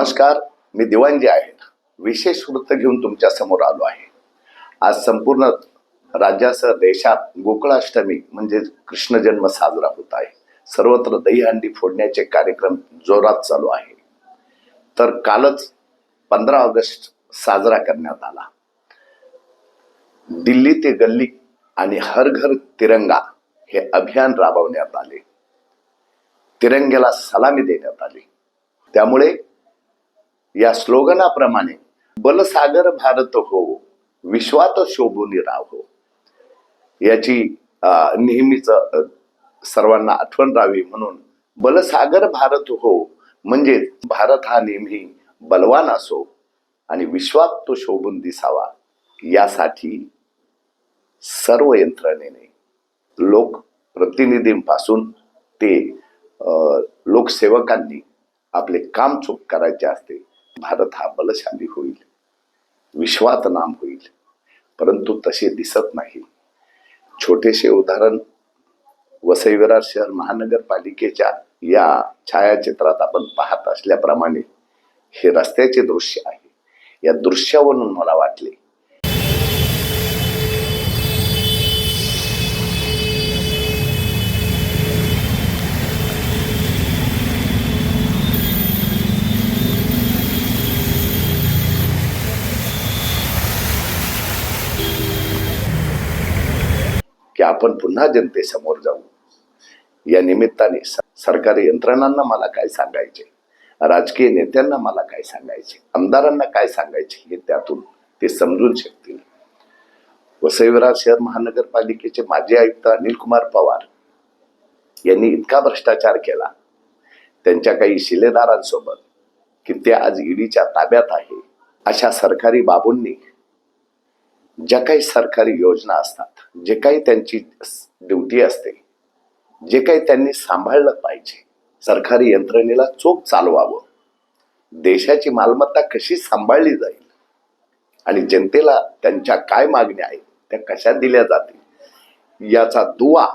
नमस्कार मी दिवाणजी आहे. विशेष वृत्त घेऊन तुमच्यासमोर आलो आहे. आज संपूर्ण राज्यासह देशात गोकुळाष्टमी म्हणजे कृष्ण जन्म साजरा होत आहे. सर्वत्र दहीहंडी फोडण्याचे कार्यक्रम जोरात चालू आहे. तर कालच पंधरा ऑगस्ट साजरा करण्यात आला. दिल्ली ते गल्ली आणि हर घर तिरंगा हे अभियान राबवण्यात आले. तिरंग्याला सलामी देण्यात आली. त्यामुळे या स्लोगनाप्रमाणे बलसागर भारत हो विश्वात शोभून राहो. याची नेहमीच सर्वांना आठवण राहावी म्हणून बलसागर भारत हो म्हणजे भारत हा नेहमी बलवान असो आणि विश्वात तो शोभून दिसावा यासाठी सर्व यंत्रणेने लोक प्रतिनिधींपासून ते अं, लोकसेवकांनी आपले काम चूक करायचे असते. भारत हा बलशाली होईल विश्वात नाम होईल परंतु तसे दिसत नाही. छोटेसे उदाहरण वसई विरार शहर महानगरपालिकेच्या या छायाचित्रात आपण पाहत असल्याप्रमाणे हे रस्त्याचे दृश्य आहे. या दृश्यावरून मला वाटले की आपण पुन्हा जनतेसमोर जाऊ. या निमित्ताने सरकारी यंत्रणांना मला काय सांगायचे? राजकीय नेत्यांना मला काय सांगायचे? आमदारांना काय सांगायचे? हे त्यातून ते समजून शकतील. वसईविरार शहर महानगरपालिकेचे माजी आयुक्त अनिल कुमार पवार यांनी इतका भ्रष्टाचार केला. त्यांच्या काही शिलेदारांसोबत की ते आज ईडीच्या ताब्यात आहे. अशा सरकारी बाबूंनी ज्या काही सरकारी योजना असतात जे काही त्यांची ड्युटी असते जे काही त्यांनी सांभाळलं पाहिजे सरकारी यंत्रणेला चोख चालवावं. देशाची मालमत्ता कशी सांभाळली जाईल आणि जनतेला त्यांच्या काय मागण्या आहेत त्या कशा दिल्या जातील याचा दुवा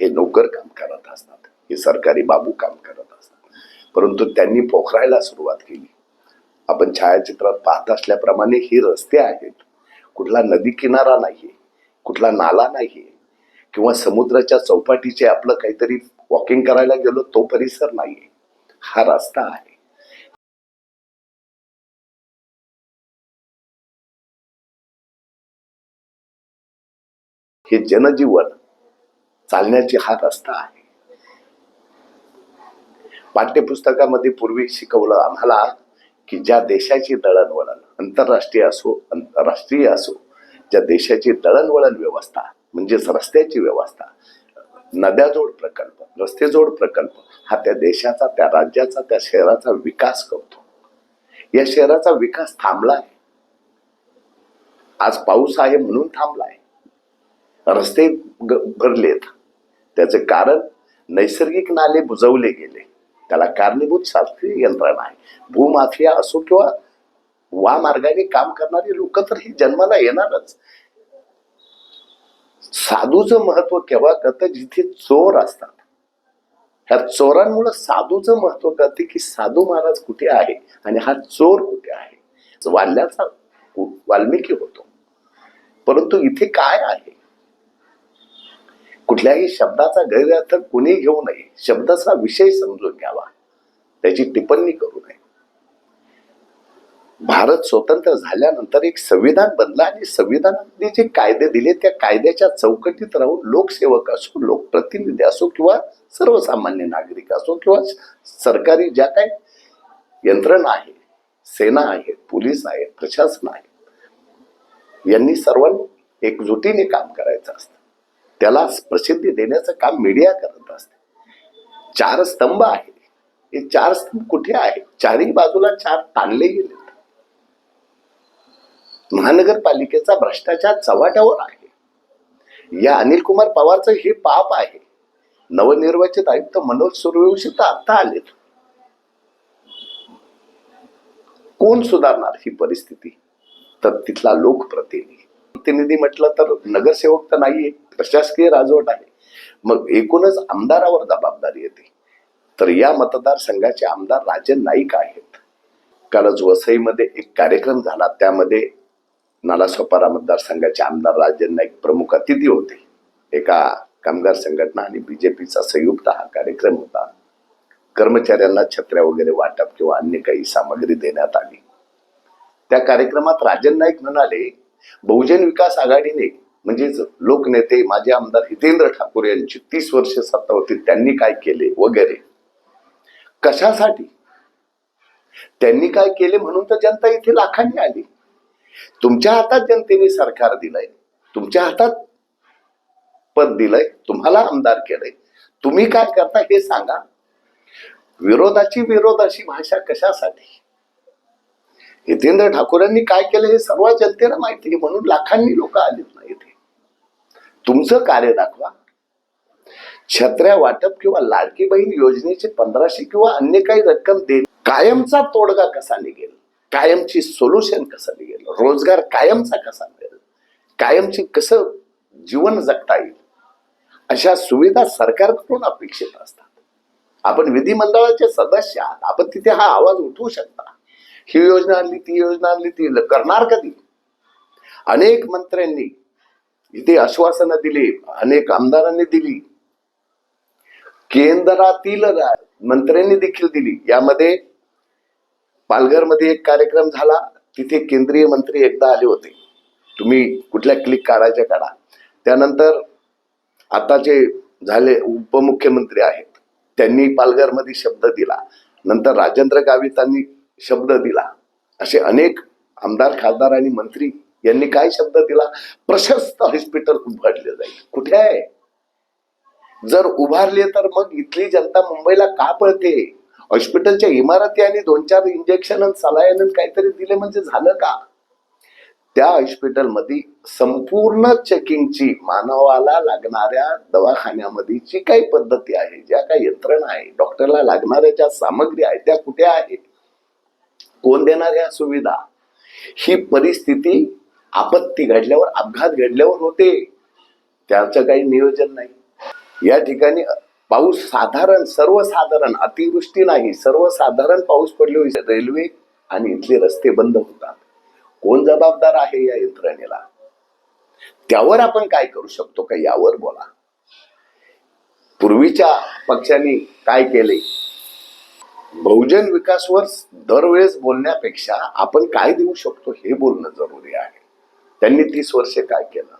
हे नोकर काम करत असतात हे सरकारी बाबू काम करत असतात. परंतु त्यांनी पोखरायला सुरुवात केली. आपण छायाचित्रात पाहत असल्याप्रमाणे ही रस्ते आहेत. कुठला नदी किनारा नाहीये कुठला नाला नाहीये किंवा समुद्राच्या चौपाटीचे आपलं काहीतरी वॉकिंग करायला गेलो तो परिसर नाहीये. हा रस्ता आहे. हे जनजीवन चालण्याची हा रस्ता आहे. पाठ्यपुस्तकामध्ये पूर्वी शिकवलं आम्हाला की ज्या देशाची दळणवळण आंतरराष्ट्रीय असो राष्ट्रीय असो ज्या देशाची दळणवळण व्यवस्था म्हणजेच रस्त्याची व्यवस्था नद्याजोड प्रकल्प रस्तेजोड प्रकल्प हा त्या देशाचा त्या राज्याचा त्या शहराचा विकास करतो. या शहराचा विकास थांबलाय. आज पाऊस आहे म्हणून थांबलाय. रस्ते ग- भरलेत. त्याचे कारण नैसर्गिक नाले बुजवले गेले. त्याला कारणीभूत शास्त्रीय यंत्रणा आहे. भूमाफिया असो किंवा वा मार्गाने काम करणारी लोक तर ही जन्माला येणारच. साधूचं महत्त्व केव्हा कळतं? जिथे चोर असतात. ह्या चोरांमुळे साधूचं महत्त्व कळते की साधू महाराज कुठे आहे आणि हा चोर कुठे आहे? वाल्याचा वाल्मिकी होतो. परंतु इथे काय आहे? कुठल्याही शब्दाचा गैरअर्थ कुणी घेऊ नये. शब्दाचा विषय समजून घ्यावा. त्याची टिप्पणी करू नये. भारत स्वतंत्र झाल्यानंतर एक संविधान बनलं आणि संविधानाने जे कायदे दिले त्या कायद्याच्या चौकटीत राहून लोकसेवक असो लोकप्रतिनिधी असो किंवा सर्वसामान्य नागरिक असो किंवा सरकारी ज्या काही यंत्रणा आहे सेना आहे पोलीस आहे प्रशासन आहे यांनी सर्वांनी एकजुटीने काम करायचं असतं. त्याला प्रसिद्धी देण्याचं काम मीडिया करत असते. चार स्तंभ आहे हे चार स्तंभ कुठे आहे चारही बाजूला चार ताणले गेले महानगरपालिकेचा भ्रष्टाचार चव्हाट्यावर आहे. या अनिल कुमार पवारचं हे पाप आहे. नवनिर्वाचित आयुक्त मनोज सूर्यवंशी तर आता आलेत. कोण सुधारणार ही परिस्थिती? तर तिथला लोकप्रतिनिधी. प्रतिनिधी म्हटलं तर नगरसेवक तर नाहीये प्रशासकीय राजवट आहे. मग एकूणच आमदारावर जबाबदारी येते. तर या मतदारसंघाचे आमदार राजन नाईक आहेत. कालच वसईमध्ये एक कार्यक्रम झाला. त्यामध्ये नालासोपारा मतदारसंघाचे आमदार राजन नाईक प्रमुख अतिथी होते. एका कामगार संघटना आणि बीजेपीचा संयुक्त हा कार्यक्रम होता. कर्मचाऱ्यांना छत्र्या वगैरे वाटप किंवा अन्य काही सामग्री देण्यात आली. त्या कार्यक्रमात राजन नाईक म्हणाले बहुजन विकास आघाडीने म्हणजेच लोकनेते माजी आमदार हितेंद्र ठाकूर यांची तीस वर्ष सत्ता होती त्यांनी काय केले वगैरे. कशासाठी? त्यांनी काय केले म्हणून तर जनता इथे लाखांनी आली. तुमच्या हातात जनतेने सरकार दिलंय. तुमच्या हातात पद दिलंय. तुम्हाला आमदार केलंय. तुम्ही काय करता हे सांगा. विरोधाची विरोधाची भाषा कशासाठी? हितेंद्र ठाकूरांनी काय केलं हे सर्व जनतेला माहिती आहे. म्हणून लाखांनी लोक आलेत ना इथे. तुमचं कार्य दाखवा. छत्र्या वाटप किंवा लाडकी बहीण योजनेचे पंधराशे किंवा अन्य काही रक्कम दे कायमचा तोडगा कसा निघेल? कायमची सोल्युशन कसं निघेल? रोजगार कायमचा कसा मिळेल? कायमची कसं जीवन जगता येईल? अशा सुविधा सरकारकडून अपेक्षित असतात. आपण विधिमंडळाचे सदस्य आहात. आपण तिथे हा आवाज उठवू शकता. ही योजना आणली ती योजना आणली ती करणार कधी? अनेक मंत्र्यांनी इथे आश्वासनं दिली अनेक आमदारांनी दिली. केंद्रातील मंत्र्यांनी देखील दिली. यामध्ये पालघरमध्ये एक कार्यक्रम झाला. तिथे केंद्रीय मंत्री एकदा आले होते. तुम्ही कुठल्या क्लिक काढायच्या काढा. त्यानंतर आताचे झाले उपमुख्यमंत्री आहेत त्यांनी पालघरमध्ये शब्द दिला. नंतर राजेंद्र गावितांनी शब्द दिला. असे अनेक आमदार खासदार आणि मंत्री यांनी काय शब्द दिला? प्रशस्त हॉस्पिटल उभारले जाईल. कुठे आहे? जर उभारले तर मग इथली जनता मुंबईला का पळते? हॉस्पिटलच्या इमारती आणि दोन चार इंजेक्शन सलायन काहीतरी दिले म्हणजे झालं का? त्या हॉस्पिटलमध्ये संपूर्ण चेकिंगची मानवाला लागणाऱ्या दवाखान्यामध्ये जी काही पद्धती आहे ज्या काही यंत्रणा आहे डॉक्टरला लागणाऱ्या ज्या सामग्री आहे त्या कुठे आहेत कोण देणार या सुविधा? ही परिस्थिती आपत्ती घडल्यावर अपघात घडल्यावर होते. त्याचं काही नियोजन नाही. या ठिकाणी पाऊस साधारण सर्वसाधारण अतिवृष्टी नाही सर्वसाधारण पाऊस पडले होते. रेल्वे आणि इथले रस्ते बंद होतात. कोण जबाबदार आहे या यंत्रणेला? त्यावर आपण काय करू शकतो का यावर बोला. पूर्वीच्या पक्षांनी काय केले? बहुजन विकासवर दरवेळेस बोलण्यापेक्षा आपण काय देऊ शकतो हे बोलणं जरुरी आहे. त्यांनी तीस वर्षे काय केलं?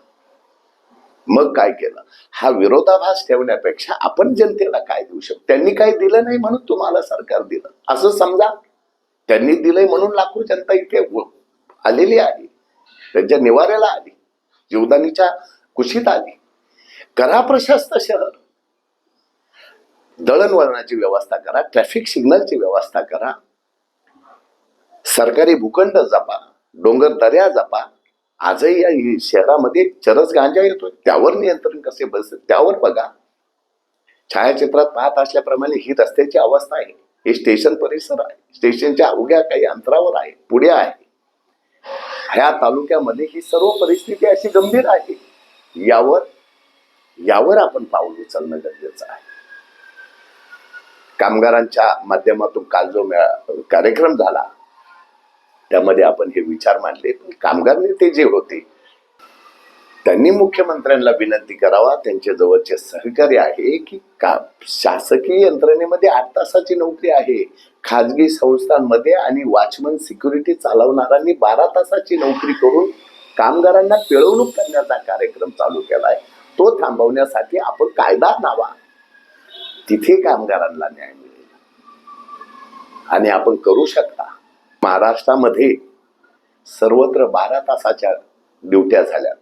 मग काय केलं? हा विरोधाभास ठेवण्यापेक्षा आपण जनतेला काय देऊ शकतो? त्यांनी काय दिलं नाही म्हणून तुम्हाला सरकार दिलं. असं समजा. त्यांनी दिलंय म्हणून लाखो जनता इथे आलेली आहे. त्यांच्या निवाऱ्याला आली. जीवदानीच्या कुशीत आली. करा प्रशस्त शहर. दळणवळणाची व्यवस्था करा. ट्रॅफिक सिग्नलची व्यवस्था करा. सरकारी भूखंड जपा. डोंगर दर्या जपा. आजही या शहरामध्ये चरस गांजा येतोय. त्यावर नियंत्रण कसे बसते? त्यावर बघा. छायाचित्रात पाहत असल्याप्रमाणे ही रस्त्याची अवस्था आहे. हे स्टेशन परिसर आहे. स्टेशनच्या अवघ्या काही अंतरावर आहे. पुढे आहे. ह्या तालुक्यामध्ये ही सर्व परिस्थिती अशी गंभीर आहे. यावर यावर आपण पाऊल उचलणं गरजेचं आहे. कामगारांच्या माध्यमातून काल जो मेळा कार्यक्रम झाला त्यामध्ये आपण हे विचार मांडले. पण कामगार नेते जे होते त्यांनी मुख्यमंत्र्यांना विनंती करावा. त्यांच्या जवळचे सहकार्य आहे की का शासकीय यंत्रणेमध्ये आठ तासाची नोकरी आहे. खाजगी संस्थांमध्ये आणि वॉचमन सिक्युरिटी चालवणाऱ्यांनी बारा तासाची नोकरी करून कामगारांना पिळवणूक करण्याचा कार्यक्रम चालू केलाय. तो थांबवण्यासाठी आपण कायदा लावा. तिथे कामगारांना न्याय मिळेल. आणि आपण करू शकता. महाराष्ट्रामध्ये सर्वत्र बारा तासाच्या ड्युट्या झाल्यात.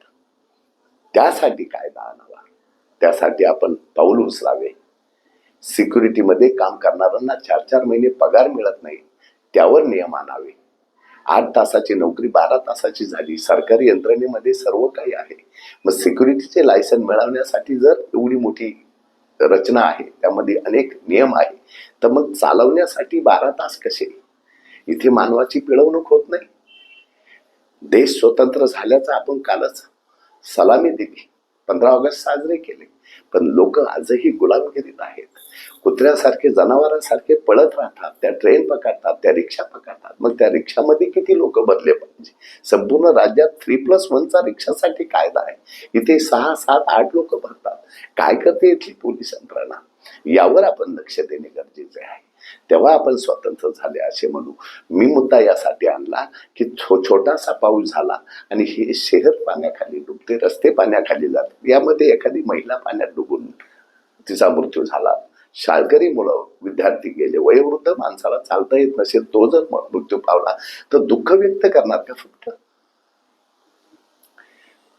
त्यासाठी कायदा आणावा. त्यासाठी आपण पाऊल उचलावे. सिक्युरिटीमध्ये काम करणाऱ्यांना चार चार महिने पगार मिळत नाही त्यावर नियम आणावे. आठ तासाची नोकरी बारा तासाची झाली सरकारी यंत्रणेमध्ये सर्व काही आहे. मग सिक्युरिटीचे लायसन मिळवण्यासाठी जर एवढी मोठी रचना आहे त्यामध्ये अनेक नियम आहे तर मग चालवण्यासाठी बारा तास कसे? इथे मानवाची पिळवणूक होत नाही. देश स्वतंत्र झाल्याचा आपण कालच सलामी दिली. पंधरा ऑगस्ट साजरे केले. पण लोक आजही गुलामगिरीत आहेत. कुत्र्यासारखे जनावरांसारखे पळत राहतात त्या ट्रेन पकडतात त्या रिक्षा पकडतात. मग त्या रिक्षामध्ये किती लोक बदले पाहिजे? संपूर्ण राज्यात थ्री प्लस वनचा रिक्षासाठी कायदा आहे. इथे सहा सात आठ लोक भरतात. काय करते इथली पोलीस यंत्रणा? यावर आपण लक्ष देणे गरजेचे आहे. तेव्हा आपण स्वतंत्र झाले असे म्हणू. मी मुद्दा यासाठी आणला की छो छोटासा पाऊस झाला आणि हे शहर पाण्याखाली डुबते रस्ते पाण्याखाली जात यामध्ये एखादी महिला पाण्यात डुबून तिचा मृत्यू झाला. शाळकरी मुलं विद्यार्थी गेले. वयोवृद्ध माणसाला चालता येत नसेल तो जर मृत्यू पावला तर दुःख व्यक्त करणार का फक्त?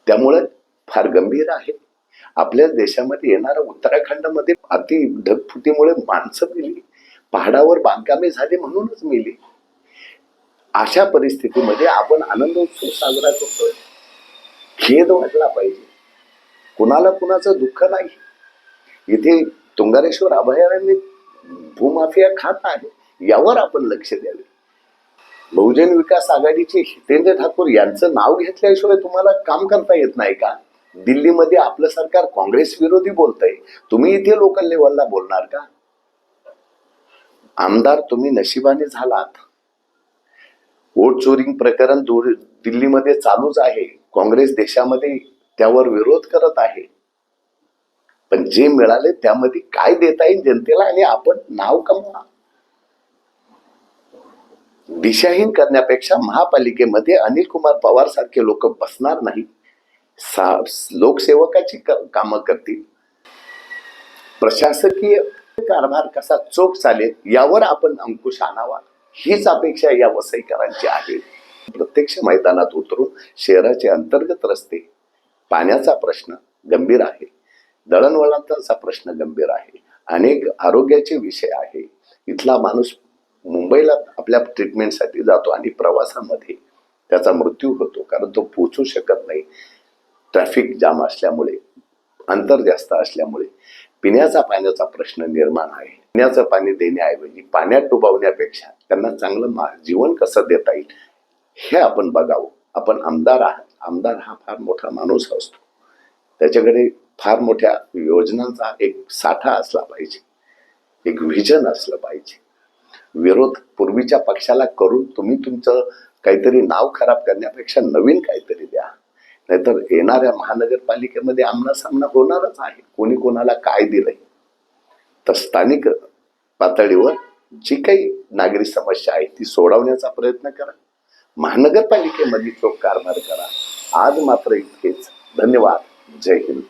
त्यामुळे फार गंभीर आहे. आपल्या देशामध्ये येणाऱ्या उत्तराखंडमध्ये अति ढगफुटीमुळे माणसं गेली. पहाडावर बांधकामे झाली म्हणूनच मिली. अशा परिस्थितीमध्ये आपण आनंद उत्सव साजरा करतोय. खेद वाटला पाहिजे. कुणाला कुणाचं दुःख नाही. इथे तुंगारेश्वर अभयारण्य भूमाफिया खात आहे यावर आपण लक्ष द्यावे. बहुजन विकास आघाडीचे हितेंद्र ठाकूर यांचं नाव घेतल्याशिवाय तुम्हाला काम करता येत नाही का? दिल्लीमध्ये आपलं सरकार काँग्रेस विरोधी बोलतंय. तुम्ही इथे लोकल लेवलला बोलणार का? आमदार तुम्ही नशिबाने झालात. वोट चोरिंग प्रकरण दिल्लीमध्ये चालूच आहे. काँग्रेस देशामध्ये त्यावर विरोध करत आहे. पण जे मिळाले त्यामध्ये काय देता येईल जनतेला आणि आपण नाव कमवा. दिशाहीन करण्यापेक्षा महापालिकेमध्ये अनिल कुमार पवार सारखे लोक बसणार नाही. लोकसेवकाची कामं करतील. प्रशासकीय कारभार कसा चोख चालेल यावर आपण अंकुश आणावा. हीच अपेक्षा या वसईकरांची आहे. प्रत्यक्ष मैदानात उतरून शहराचे अंतर्गत रस्ते पाण्याचा प्रश्न गंभीर आहे. दळणवळणाचा प्रश्न गंभीर आहे. अनेक आरोग्याचे विषय आहे. इथला माणूस मुंबईला आपल्या ट्रीटमेंटसाठी जातो आणि प्रवासामध्ये त्याचा मृत्यू होतो कारण तो पोचू शकत नाही. ट्रॅफिक जाम असल्यामुळे अंतर जास्त असल्यामुळे. पिण्याचा पाण्याचा प्रश्न निर्माण आहे. पिण्याचं पाणी देण्याऐवजी पाण्यात डुबावण्यापेक्षा त्यांना चांगलं मा- जीवन कसं देता येईल हे आपण बघावं. आपण आमदार आहात. आमदार हा फार मोठा माणूस असतो. त्याच्याकडे फार मोठ्या योजनांचा एक साठा असला पाहिजे. एक व्हिजन असलं पाहिजे. विरोध पूर्वीच्या पक्षाला करून तुम्ही तुमचं काहीतरी नाव खराब करण्यापेक्षा नवीन काहीतरी द्या. नाहीतर येणाऱ्या महानगरपालिकेमध्ये आमना सामना होणारच आहे. कोणी कोणाला काय दिलंय तर स्थानिक पातळीवर जी काही नागरी समस्या आहे ती सोडवण्याचा प्रयत्न करा. महानगरपालिकेमध्ये चोख कारभार करा. आज मात्र इतकेच. धन्यवाद. जय हिंद.